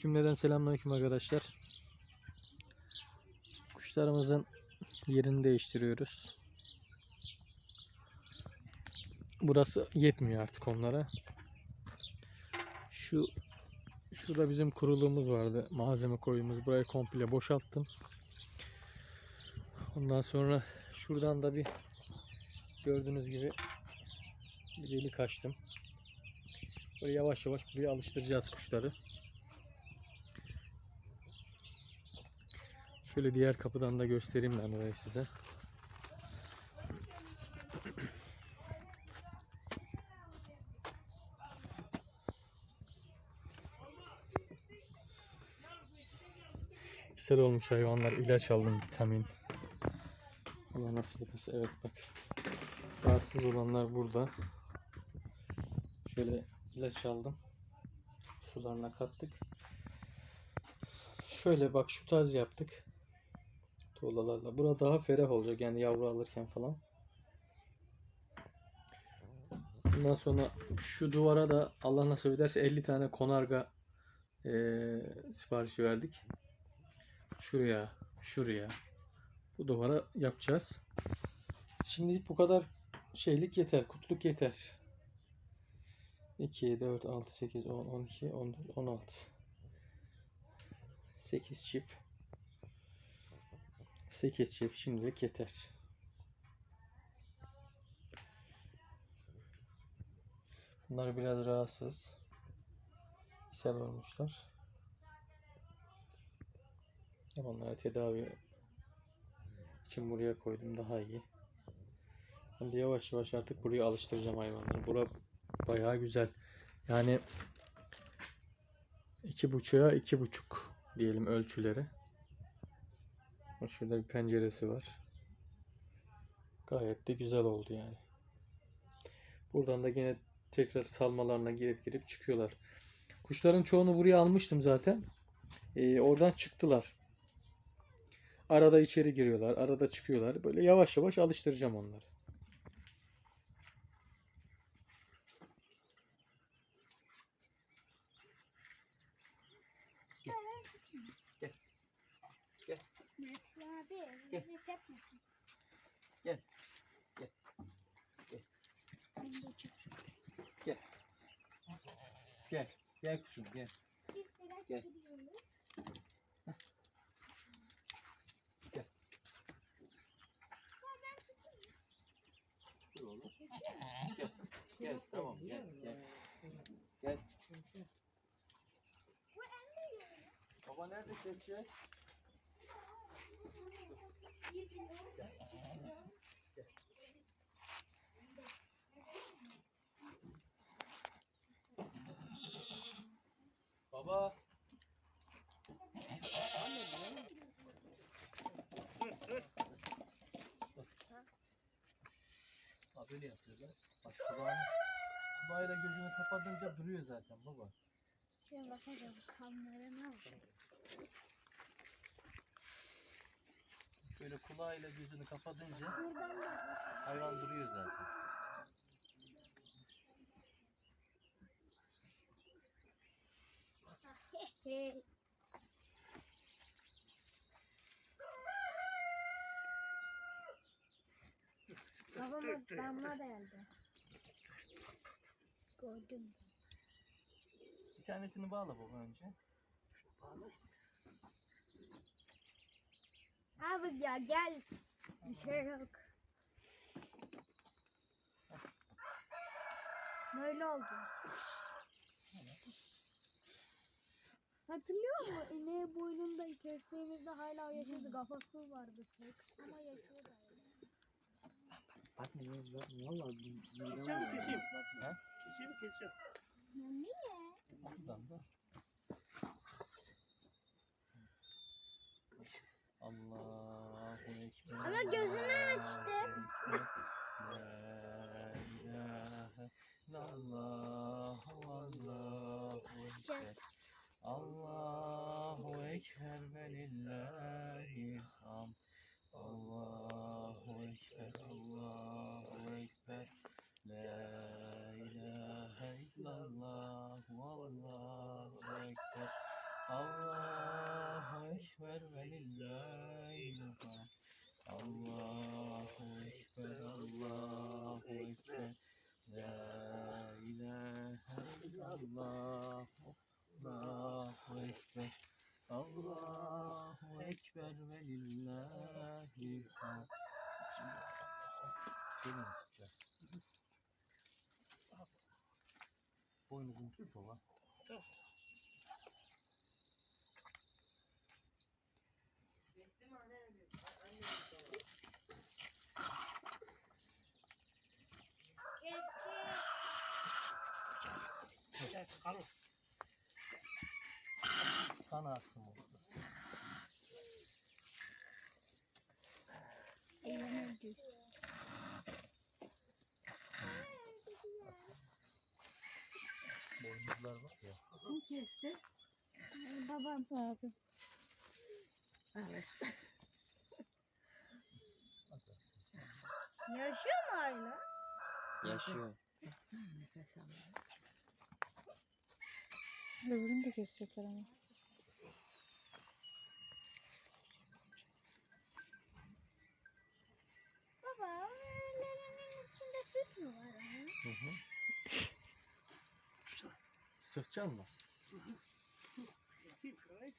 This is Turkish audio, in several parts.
Cümleden selamünaleyküm arkadaşlar. Kuşlarımızın yerini değiştiriyoruz. Burası yetmiyor artık onlara. Şu şurada bizim kuruluğumuz vardı. Malzeme koyduğumuz burayı komple boşalttım. Ondan sonra şuradan da bir gördüğünüz gibi bir delik açtım. Böyle yavaş yavaş buraya alıştıracağız kuşları. Şöyle diğer kapıdan da göstereyim ben orayı size. Güzel olmuş hayvanlar. ilaç aldım vitamin. Allah nasip ederse. Evet bak. Rahatsız olanlar burada. Şöyle ilaç aldım. Sularına kattık. Şöyle bak şu tarz yaptık. Tuğlalarla. Bura daha ferah olacak yani yavru alırken falan. Bundan sonra şu duvara da Allah nasip ederse 50 tane konarga eee siparişi verdik. Şuraya, şuraya. Bu duvara yapacağız. Şimdi bu kadar şeylik yeter, kutluk yeter. 2, 4, 6, 8, 10, 12, 14, 16. 8 çift. 8 çift şimdilik yeter. Bunlar biraz rahatsız. İshal olmuşlar. Onlara tedavi için buraya koydum daha iyi. De yavaş yavaş artık buraya alıştıracağım hayvanları. Bura bayağı güzel. Yani iki buçuğa iki buçuk diyelim ölçüleri. Şurada bir penceresi var. Gayet de güzel oldu yani. Buradan da yine tekrar salmalarına girip girip çıkıyorlar. Kuşların çoğunu buraya almıştım zaten. Ee, oradan çıktılar. Arada içeri giriyorlar, arada çıkıyorlar. Böyle yavaş yavaş alıştıracağım onları. Abi Gel. bizi. Gel. Gel. Gel. Gel, gel gel. biraz Gel. Gel. Tutayım. Dur oğlum. Gel, gel tamam gel gel. Gel. Bu elde yiyor. Baba kepçe? Baba. Ha böyle yapıyorlar. Bak kulağını, kulağıyla gözünü kapatınca duruyor zaten baba. Şöyle bakacağım kanlarına bak. Şöyle kulağıyla gözünü kapatınca hayvan duruyor zaten. Babama damla geldi. Gördüm. Bir tanesini bağla baba önce. Abi ya gel. Bir şey yok. Böyle oldu. Hatırlıyor musun? İneği boynunda kestiğimizde hala yaşadı. Kafası vardı tek. Ama yaşıyor da. Bak ne valla Keseceğim keseyim. Ha? Keseyim keseceğim. Ya niye? Buradan da. Allahu Ekber. Ama gözünü açtı. La ilahe illallah Allahu Ekber. Allahu Ekber ve lillahil hamd. Allahu Ekber, Allahu Ekber. La ilahe illallah, Allahu Ekber. Allahu Ekber ve lillahi Allahu Ekber, Allahu Ekber. La ilahe illallah. Allahu Ekber. Allahu Ekber ve lillahi. Şöyle mi tutacağız? Tut baba. Gel kalın. Kan aksın burada. Boynuzlar var ya. Kim kesti? Babam. Abi. Al işte. Yaşıyor mu hala? Yaşıyor. Nefes al. Öbürünü de kesecekler ama. Baba, ellerinin içinde süt mü var? Hı hı. Sıkacaksın mı? Yapayım şöyle.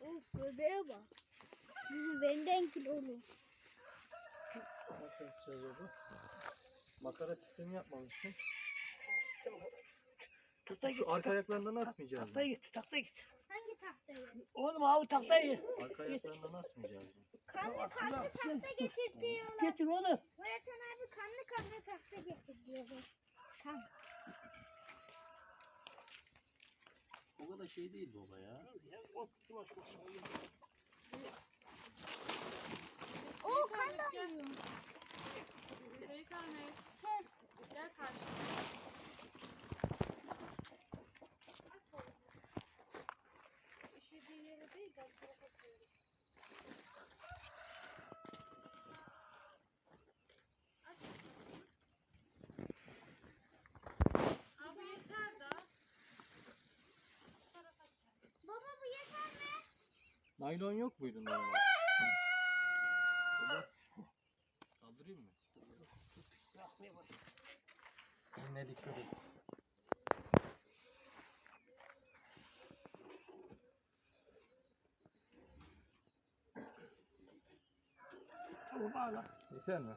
Of bebeğe bak. Benden kilolu. Nasıl yapacağız onu? Makara sistemi yapmamışsın. Tahtaya git. Şu arka ayaklarından asmayacağız mı? Tahtaya git. Tahtaya git. Hangi tahtayı? Oğlum abi tahtayı. Arka ayaklarından asmayacağız mı? Kanlı kanlı tahta getir diyorlar. Getir onu. Öğretmen abi kanlı kanlı tahta getir diyorlar. Kan. O kadar şey değil baba ya. O kan da. Gel karşıma. İşediği yere değil ben sana bakıyorum. Abi yeter da. Baba bu yeter mi? Naylon yok muydu normal? Kaldırayım mı? Yakmaya bak. Eline dikkat et. Tamam bağla. Yeter mi?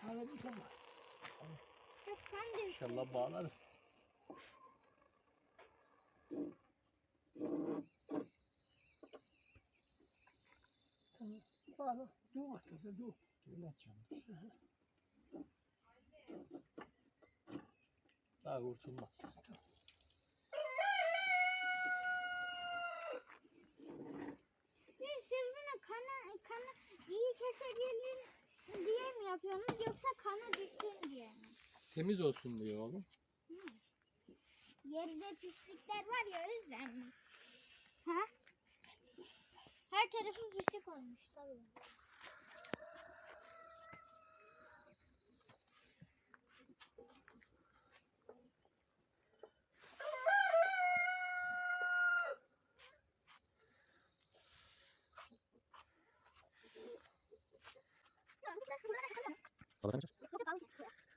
Tamam. Yok kan de. İnşallah bağlarız. Bağla. Dur bakalım. Dur. Öyle açacağım. Daha kurtulmaz. Siz bunu kanı, kanı iyi kesebilir diye mi yapıyorsunuz yoksa kanı düşsün diye mi? Temiz olsun diyor oğlum. Yerinde pislikler var ya o yüzden mi? Ha? Her tarafı pislik olmuş tabii.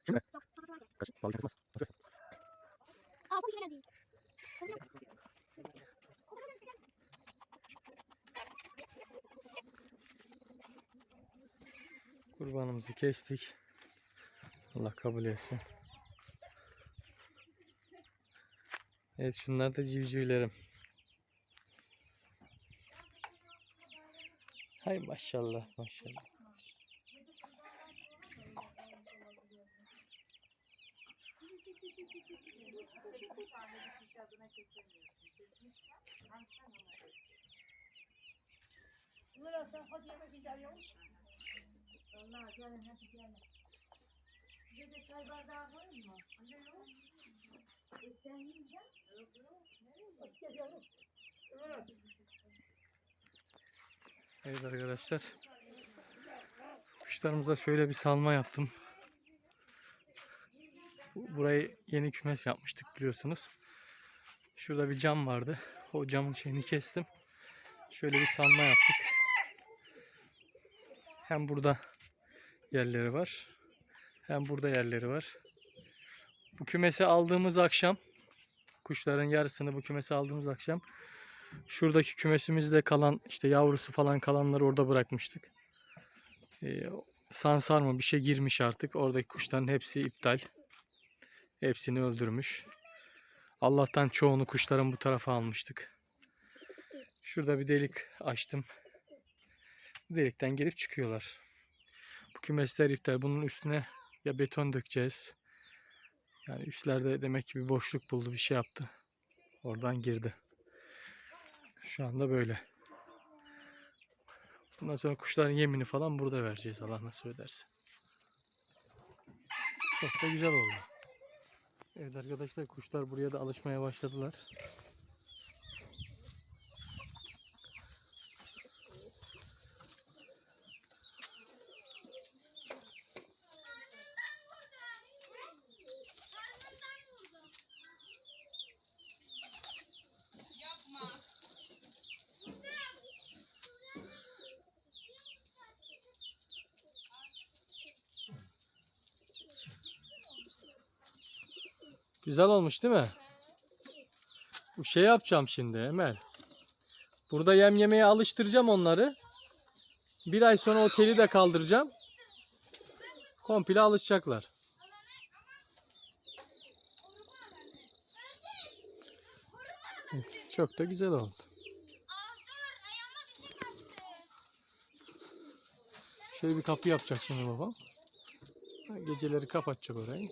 Şimdi? Kaç? Balık yapmaz. Hazır. Aa, bu güzel değil. Kurbanımızı kestik. Allah kabul etsin. Evet şunlar da civcivlerim. Hay maşallah maşallah. Sen hadi yemek gidiyorsun. Vallahi gelin hadi gelin. Bize de çay bardağı koyun mu? Anne yok. E sen yiyeceksin. Yok yok. Hadi geliyorum. Evet. Evet arkadaşlar. Kuşlarımıza şöyle bir salma yaptım. Bu- Burayı yeni kümes yapmıştık biliyorsunuz. Şurada bir cam vardı. O camın şeyini kestim. Şöyle bir salma yaptık. Hem burada yerleri var. Hem burada yerleri var. Bu kümesi aldığımız akşam kuşların yarısını bu kümese aldığımız akşam Şuradaki kümesimizde kalan işte yavrusu falan kalanları orada bırakmıştık. Ee, sansar mı bir şey girmiş artık. Oradaki kuşların hepsi iptal. Hepsini öldürmüş. Allah'tan çoğunu kuşların bu tarafa almıştık. Şurada bir delik açtım. Delikten girip çıkıyorlar. Bu kümesler iptal. Bunun üstüne ya beton dökeceğiz. Yani üstlerde demek ki bir boşluk buldu bir şey yaptı. Oradan girdi. Şu anda böyle. Bundan sonra kuşların yemini falan burada vereceğiz Allah nasip ederse. Çok da güzel oldu. Evet arkadaşlar kuşlar buraya da alışmaya başladılar. Güzel olmuş değil mi? Bu şey yapacağım şimdi Emel. Burada yem yemeye alıştıracağım onları. Bir ay sonra o teli de kaldıracağım. Komple alışacaklar. Evet, çok da güzel oldu. Şöyle bir kapı yapacak şimdi babam. Geceleri kapatacak orayı.